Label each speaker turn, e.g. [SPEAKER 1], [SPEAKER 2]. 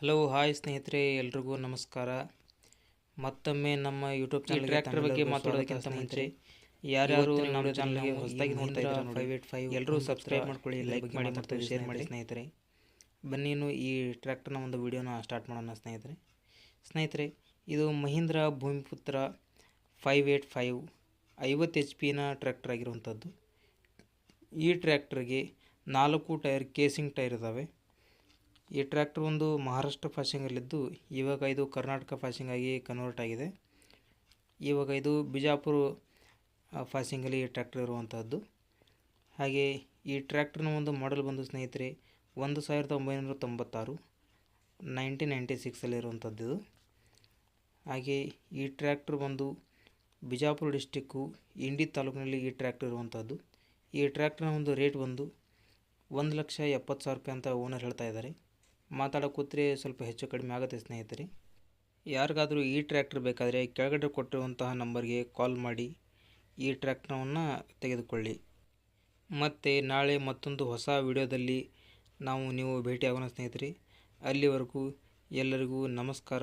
[SPEAKER 1] Hello hi ಸ್ನೇಹಿತರೆ ಎಲ್ರಿಗೂ ನಮಸ್ಕಾರ. ಮತ್ತೊಮ್ಮೆ ನಮ್ಮ ಯೂಟ್ಯೂಬ್ ಚಾನಲ್
[SPEAKER 2] ಟ್ರ್ಯಾಕ್ಟರ್ ಬಗ್ಗೆ ಮಾತಾಡೋದಕ್ಕಿಂತ ಮುಂಚೆ ಯಾರ್ಯಾರು ನಮ್ಮ ಚಾನಲ್ಗೆ ಹೊಸದಾಗಿ ನೋಡ್ತಾ ಇದ್ದಾರೆ
[SPEAKER 1] ಫೈವ್ ಏಟ್ ಫೈವ್ ಎಲ್ಲರೂ ಸಬ್ಸ್ಕ್ರೈಬ್ ಮಾಡ್ಕೊಳ್ಳಿ ಲೈಕ್ ಮಾಡಿ ಮತ್ತು ಶೇರ್ ಮಾಡಿ. ಸ್ನೇಹಿತರೆ. ಬನ್ನಿ ಇನ್ನು ಈ ಟ್ರ್ಯಾಕ್ಟರ್ನ ಒಂದು ವಿಡಿಯೋನ ಸ್ಟಾರ್ಟ್ ಮಾಡೋಣ ಸ್ನೇಹಿತರೆ. ಸ್ನೇಹಿತರೆ ಇದು Mahindra Bhumiputra five eight five ಐವತ್ತು ಎಚ್ ಪಿನ ಟ್ರ್ಯಾಕ್ಟರ್ ಆಗಿರುವಂಥದ್ದು. ಈ ಟ್ರ್ಯಾಕ್ಟರ್ಗೆ ನಾಲ್ಕು ಟೈರ್ ಕೇಸಿಂಗ್ ಟೈರ್ ಇದ್ದಾವೆ ಈ ಟ್ರ್ಯಾಕ್ಟರ್ ಒಂದು ಮಹಾರಾಷ್ಟ್ರ ಫಾಸಿಂಗಲ್ಲಿದ್ದು ಇವಾಗ ಇದು ಕರ್ನಾಟಕ ಫಾಸಿಂಗ್ ಆಗಿ ಕನ್ವರ್ಟ್ ಆಗಿದೆ. ಇವಾಗ ಇದು ಬಿಜಾಪುರ ಫಾಸಿಂಗಲ್ಲಿ ಈ ಟ್ರ್ಯಾಕ್ಟರ್ ಇರುವಂಥದ್ದು ಹಾಗೆ ಈ ಟ್ರ್ಯಾಕ್ಟರ್ನ ಒಂದು ಮಾಡೆಲ್ ಬಂದು ಸ್ನೇಹಿತರೆ, ಒಂದು ಸಾವಿರದ ಒಂಬೈನೂರ ತೊಂಬತ್ತಾರು ನೈನ್ಟೀನ್ ನೈಂಟಿ ಸಿಕ್ಸಲ್ಲಿ ಇರುವಂಥದ್ದು ಇದು. ಹಾಗೆ ಈ ಟ್ರ್ಯಾಕ್ಟರ್ ಬಂದು ಬಿಜಾಪುರ ಡಿಸ್ಟಿಕ್ಕು ಇಂಡಿ ತಾಲೂಕಿನಲ್ಲಿ ಈ ಟ್ರ್ಯಾಕ್ಟರ್ ಇರುವಂಥದ್ದು ಈ ಟ್ರ್ಯಾಕ್ಟರ್ನ ಒಂದು ರೇಟ್ ಬಂದು ಒಂದು ಲಕ್ಷ ಎಪ್ಪತ್ತು ಸಾವಿರ ರೂಪಾಯಿ ಅಂತ ಓನರ್ ಹೇಳ್ತಾ ಇದ್ದಾರೆ. ಮಾತಾಡೋಕೆ ಕೂತ್ರೆ ಸ್ವಲ್ಪ ಹೆಚ್ಚು ಕಡಿಮೆ ಆಗುತ್ತೆ ಸ್ನೇಹಿತರೆ. ಯಾರಿಗಾದರೂ ಈ ಟ್ರ್ಯಾಕ್ಟರ್ ಬೇಕಾದರೆ ಕೆಳಗಡೆ ಕೊಟ್ಟಿರುವಂತಹ ನಂಬರ್ಗೆ ಕಾಲ್ ಮಾಡಿ ಈ ಟ್ರ್ಯಾಕ್ಟರವನ್ನು ತೆಗೆದುಕೊಳ್ಳಿ. ಮತ್ತು ನಾಳೆ ಮತ್ತೊಂದು ಹೊಸ ವಿಡಿಯೋದಲ್ಲಿ ನಾವು ನೀವು ಭೇಟಿಯಾಗೋಣ ಸ್ನೇಹಿತರೆ. ಅಲ್ಲಿವರೆಗೂ ಎಲ್ಲರಿಗೂ ನಮಸ್ಕಾರ.